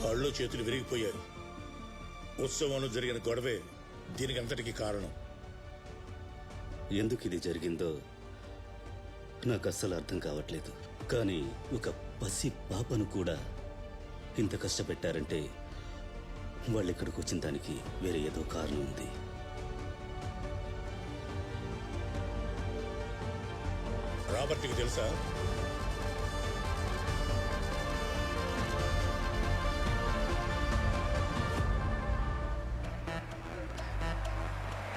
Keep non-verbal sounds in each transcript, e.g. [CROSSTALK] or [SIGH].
కాళ్ళు చేతులు విరిగిపోయాయి. ఉత్సవంలో జరిగిన గొడవే దీనికి అంతటికి కారణం. ఎందుకు ఇది జరిగిందో నాకు అస్సలు అర్థం కావట్లేదు. కానీ ఒక పసి పాపను కూడా ఇంత కష్టపెట్టారంటే వాళ్ళు ఇక్కడికి వచ్చిన దానికి వేరే ఏదో కారణం ఉంది. రాబర్ట్కి తెలుసా?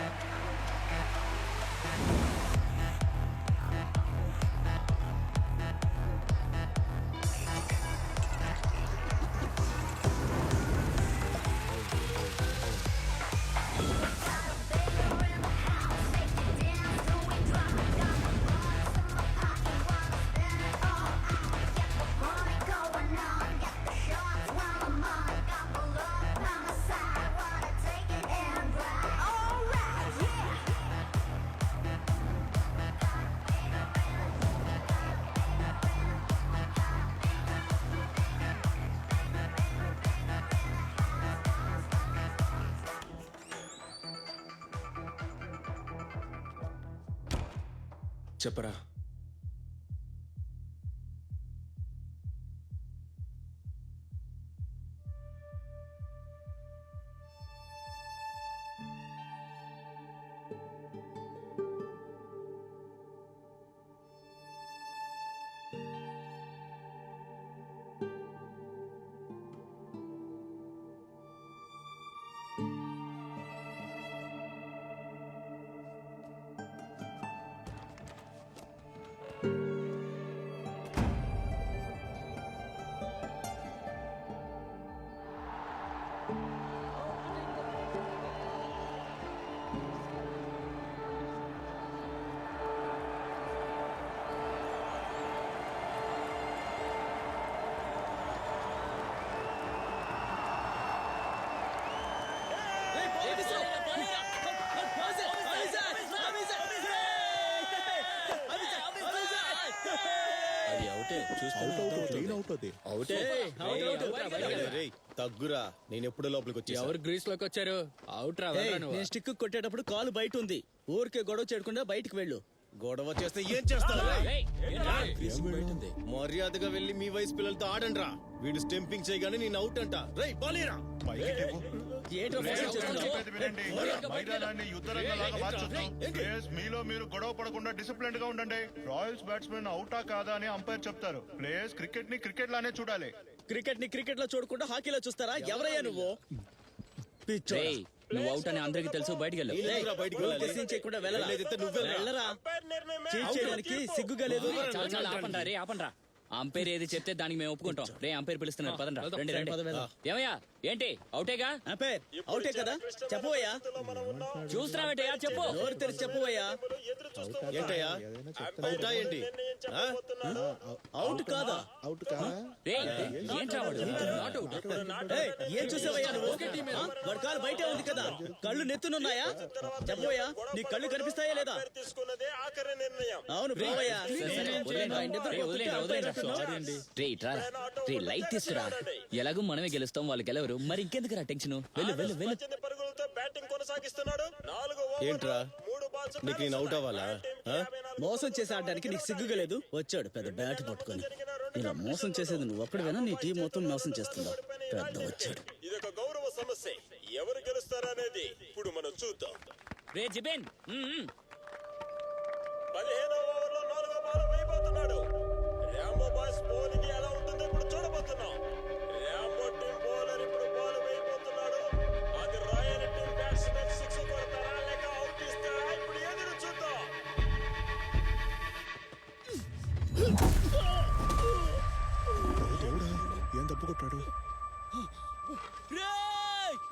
Thank. చెప్పరా? రేయ్, తగ్గురా. నేను ఎప్పుడు లోపలికి వచ్చి ఎవరు గ్రీస్లోకి వచ్చారు? అవుట్ రా వెళ్ళరా నువ్వు. నేను స్టిక్ కొట్టేటప్పుడు కాలు బయట ఉంది. ఊరికే గొడవ చేయకుండా బయటికి వెళ్ళు. గొడవ చేస్తే ఏం చేస్తావు? ఏయ్, ఏంట్రా? మర్యాదగా వెళ్ళి మీ వయసు పిల్లలతో ఆడండి రా వీడు స్టెంపింగ్ చేయగానే నేను అవుట్ అంట. రేయ్ బాలేరా? ఏంటో ఫోన్ చేస్తున్నావు చెప్పేది వినండి. మైదానాన్ని యుద్ధరంగంలాగా మార్చొద్దు. ప్లేయర్స్ మీలో మీరు గొడవ పడకుండా డిసిప్లిన్గా ఉండండి. రాయల్స్ బ్యాట్స్మెన్ అవుటా కాదా అని అంపైర్ చెప్తారు. ప్లేయర్స్ క్రికెట్ని క్రికెట్ లానే చూడాలి. క్రికెట్ని క్రికెట్లో చూడకుండా హాకీలో చూస్తారా? ఎవరయ్యా నువ్వు. ఏయ్, నువ్వు అవుట్ అని అందరికి తెలుసు బయటికి వెళ్ళు. ఏయ్, ఎందుకురా బయటికి ఊరికే వెళ్ళాలి? సీన్ చేయకుండా వెళ్ళరా? వెళ్ళేదైతే నువ్వే రా. వెళ్ళరా? చీట్ చేయడానికి సిగ్గుగా లేదు. చాలా చాలా ఆపండ్రా రే ఆపండ్రా అంపైర్ ఏది చెప్తే దానికి మేము ఒప్పుకుంటాం. రే అంపైర్ పిలుస్తున్నారు. పదండ్రా. రండి రండి. ఏమయ్యా? ఏంటి? అవుటేగా అంపైర్ అవుటే కదా? చెప్పవయ్యా చూస్తున్నావేటయ్యా చెప్పు. నోరు తెరిచి చెప్పవయ్యా ఏంటయ్యా? అవుటా ఏంటి? ఆ? అవుట్ కాదా? రేయ్, ఏంట్రా వాడు? నాట్ అవుట్ ఏయ్, ఏం చూసావయ్యా నువ్వు? వాడి కాలు బయటే ఉంది కదా. కళ్ళు నెత్తునున్నాయా? చెప్పవయ్యా నీ కళ్ళు కనిపిస్తాయా లేదా? తీసుకున్నదే ఆఖరి నిర్ణయం. అవును పోవయ్యా. సరే. రే ఇట్రా. రే లైట్ తీసుకురా. ఎలాగో మనమే గెలుస్తాం వాళ్ళు గెలవరు మరి ఇంకెందుకురా టెన్షన్? వెళ్ళు వెళ్ళు వెళ్ళు. పద్దెనిమిది పరుగులతో బ్యాటింగ్ కొనసాగిస్తున్నాడు. నాలుగు ఓవర్లు, ఏంట్రా? మూడు బాల్స్ నీకు నేను అవుట్ అవ్వాలా? ఆ? మోసం చేసి ఆడడానికి నీకు సిగ్గుగా లేదు వచ్చాడు పెద్ద బ్యాట్ పట్టుకొని. ఇలా మోసం చేసేది నువ్వు ఒక్కడివేనా? నీ టీం మొత్తం మోసం చేస్తుందా? పెద్ద వచ్చాడు. ఇది ఒక గౌరవ సమస్య. ఎవరు గెలుస్తారనేది ఇప్పుడు మనం చూద్దాం. రే జిబేన్. రాంబో టీం బౌలర్ ఇప్పుడు బాల్ వేయబోతున్నాడు. అది రాయల్ టీం బ్యాట్స్మెన్ సిక్స్ కొడతారా లేక అవుట్ ఇస్తారా ఇప్పుడు ఎదురు చూద్దాం. ఏం తప్పు కొట్టాడు? ప్లేస్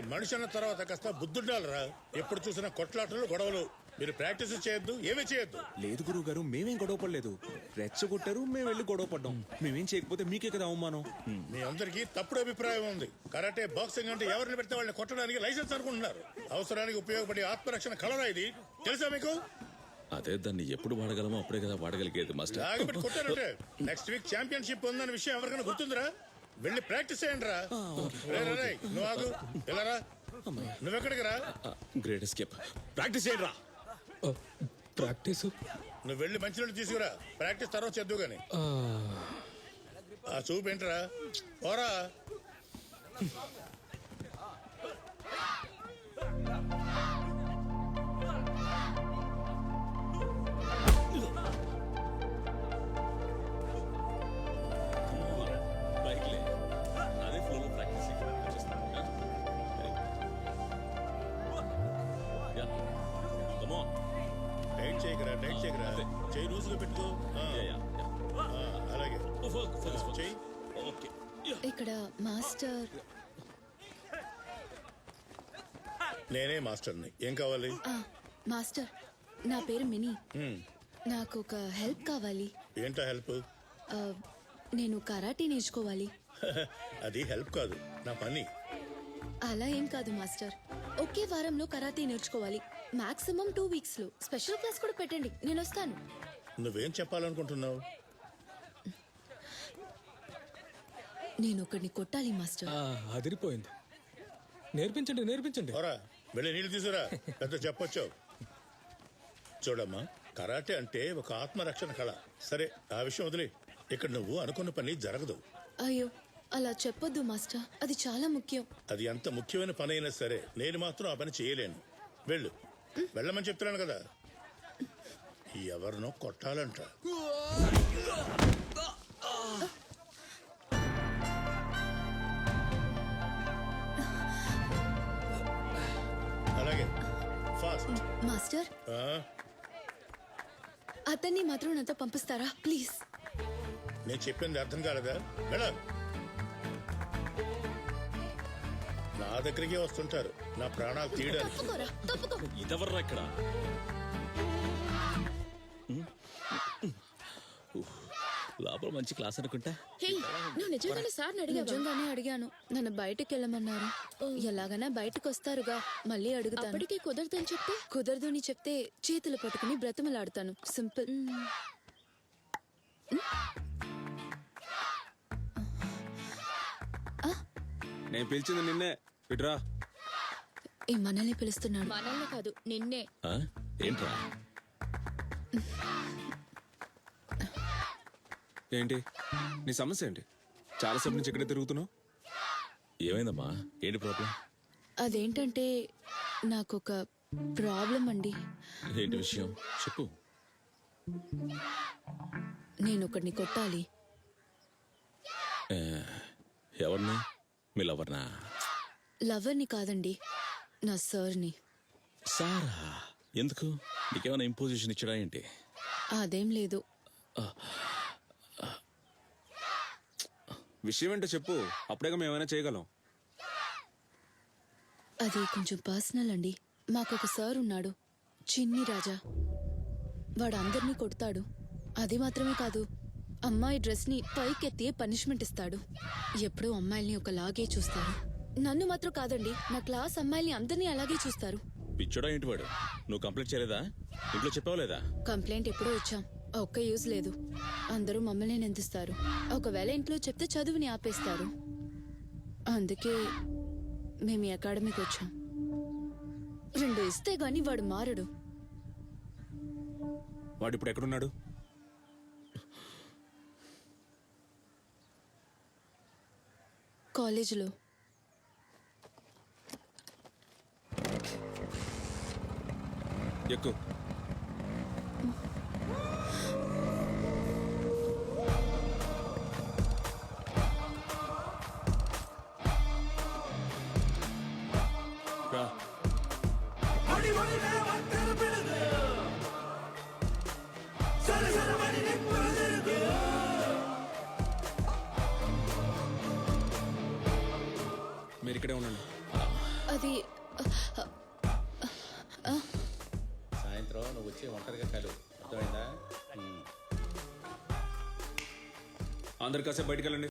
మనిషి అన్న తర్వాత కాస్త బుద్ధుండాలరా. ఎప్పుడు చూసినా కొట్లాటలు గొడవలు. మీరు ప్రాక్టీస్ చేయొద్దు ఏమీ చేయొద్దు. లేదు గురువు గారు మేమేం గొడవ పడలేదు. రెచ్చగొట్టారు మేము వెళ్ళి గొడవ పడ్డాం. మేమేం చేయకపోతే మీకే కదా అవమానం. మీ అందరికీ తప్పుడు అభిప్రాయం ఉంది. కరాటే బాక్సింగ్ అంటే ఎవరిని పెడితే వాళ్ళని కొట్టడానికి లైసెన్స్ అనుకుంటున్నారు. అవసరానికి ఉపయోగపడే ఆత్మరక్షణ కళరా ఇది? తెలుసా మీకు? అదే దాన్ని ఎప్పుడు వాడగలమో అప్పుడే కదా వాడగలిగేది మాస్టర్. నెక్స్ట్ వీక్ ఛాంపియన్షిప్ ఉందన్న విషయం ఎవరికైనా గుర్తుందిరా? వెళ్ళి ప్రాక్టీస్ చేయండి రా. నువ్వు ఆగు. వెళ్ళరా? నువ్వెక్కడికి రా? Great escape. ప్రాక్టీస్ చేయండి రా. ప్రాక్టీస్? నువ్వు వెళ్ళి మంచినీళ్ళు తీసుకురా. ప్రాక్టీస్ తర్వాత చేద్దు గాని. ఆ చూపు ఏంట్రా? పోరా. టైట్ చేయకరా. చేయి లూజుగా పెట్టుకో. ఆ, ఆ, అలాగే. ఓకే. ఇక్కడ మాస్టర్. నేనే మాస్టర్ని. ఏం కావాలి? ఆ, మాస్టర్. నా పేరు మినీ. నాకు ఒక హెల్ప్ కావాలి. ఏంటా హెల్ప్? ఆ, నేను కరాటే నేర్చుకోవాలి. [LAUGHS] అది హెల్ప్ కాదు. నా పని. అలా ఏం కాదు మాస్టర్. ఒకే వారంలో కరాటే నేర్చుకోవాలి. మాక్సిమం టూ వీక్స్లో స్పెషల్ క్లాస్ కూడా పెట్టండి. నేను వస్తాను. నువ్వేం చెప్పాలనుకుంటున్నావు? నేను ఒకడిని కొట్టాలి మాస్టర్. అదిరిపోయింది. నేర్పించండి నేర్పించండి. పోరా వెళ్ళి నీళ్ళు తీసుకురా. పెద్ద చెప్పొచ్చు చూడమ్మా కరాటే అంటే ఒక ఆత్మరక్షణ కళ. సరే ఆ విషయం వదిలే. ఇక్కడ నువ్వు అనుకున్న పని జరగదు. అయ్యో అలా చెప్పొద్దు మాస్టర్. అది చాలా ముఖ్యం. అది ఎంత ముఖ్యమైన పని అయినా సరే నేను మాత్రం ఆ పని చేయలేను. వెళ్ళు. వెళ్ళమని చెప్తున్నాను కదా. ఎవరినో కొట్టాలంట. అలాగే ఫాస్ట్. మాస్టర్? అతన్ని మాత్రం నాతో పంపిస్తారా? ప్లీజ్. నేను చెప్పింది అర్థం కాలేదా? వెళ్ళ. దగ్గరికే వస్తుంటారు. నా ప్రాణాలు తీయడానికి. తప్పుకోరా తప్పుకో. ఇదెవర్రా ఇక్కడ? లోపల మంచి క్లాస్ అనుకుంటా? హే, నువ్వు నిజంగానే సార్ నిజంగానే అడిగాను. నన్ను బయటకు వెళ్ళమన్నారు. ఎలాగైనా బయటకు వస్తారుగా మళ్ళీ అడుగుతాను. అప్పటికి కుదరదని చెప్తే? కుదరదు అని చెప్తే చేతులు పట్టుకుని బ్రతిమలాడతాను. సింపుల్. నేను పిలిచింది నిన్నే. ఇట్రా. ఈ మనల్ని పిలుస్తున్నాడు. మనల్ని కాదు నిన్నే. ఆ? ఏంట్రా? ఏంటి? నీ సమస్య ఏంటి? చాలాసేపు నుంచి ఇక్కడే తిరుగుతున్నావు? ఏమైందమ్మా? ఏంటి ప్రాబ్లం అదేంటంటే నాకు ఒక ప్రాబ్లం అండి. ఏంటి విషయం? చెప్పు. నేను ఒకడిని కొట్టాలి. ఏ, ఎవరిని? మీ లవర్నా? లవర్ని కాదండి నా సార్ని. సారా? ఎందుకు? నీకేమైనా ఇంపోజిషన్ ఇచ్చడా ఏంటి? అదేం లేదు. విషయం ఏంటో చెప్పు. అప్పుడేగా మేమైనా చేయగలం. అది కొంచెం పర్సనల్ అండి. మాకు ఒక సార్ ఉన్నాడు చిన్ని రాజా. వాడు అందరినీ కొడతాడు. అది మాత్రమే కాదు అమ్మాయి డ్రెస్ని పైకెత్తి పనిష్మెంట్ ఇస్తాడు. ఎప్పుడూ అమ్మాయిల్ని ఒకలాగే చూస్తారు. నన్ను మాత్రం కాదండి. నా క్లాస్ అమ్మాయిల్ని అందరినీ అలాగే చూస్తారు. పిచ్చోడా ఏంటి వాడు నువ్వు కంప్లీట్ చేయలేదా? ఇంట్లో చెప్పావు లేదా? కంప్లైంట్ ఎప్పుడో ఇచ్చాం. ఒక్క యూజ్ లేదు. అందరూ మమ్మల్ని నిందిస్తారు. ఒకవేళ ఇంట్లో చెప్తే చదువుని ఆపేస్తారు. అందుకే మేము ఈ అకాడమీకి వచ్చాం. రెండు ఇస్తే గాని వాడు మారడు. వాడు ఇప్పుడు ఎక్కడున్నాడు? కాలేజీలో. ఎక్కువ అందరు కాసేపు బయటికి వెళ్ళండి.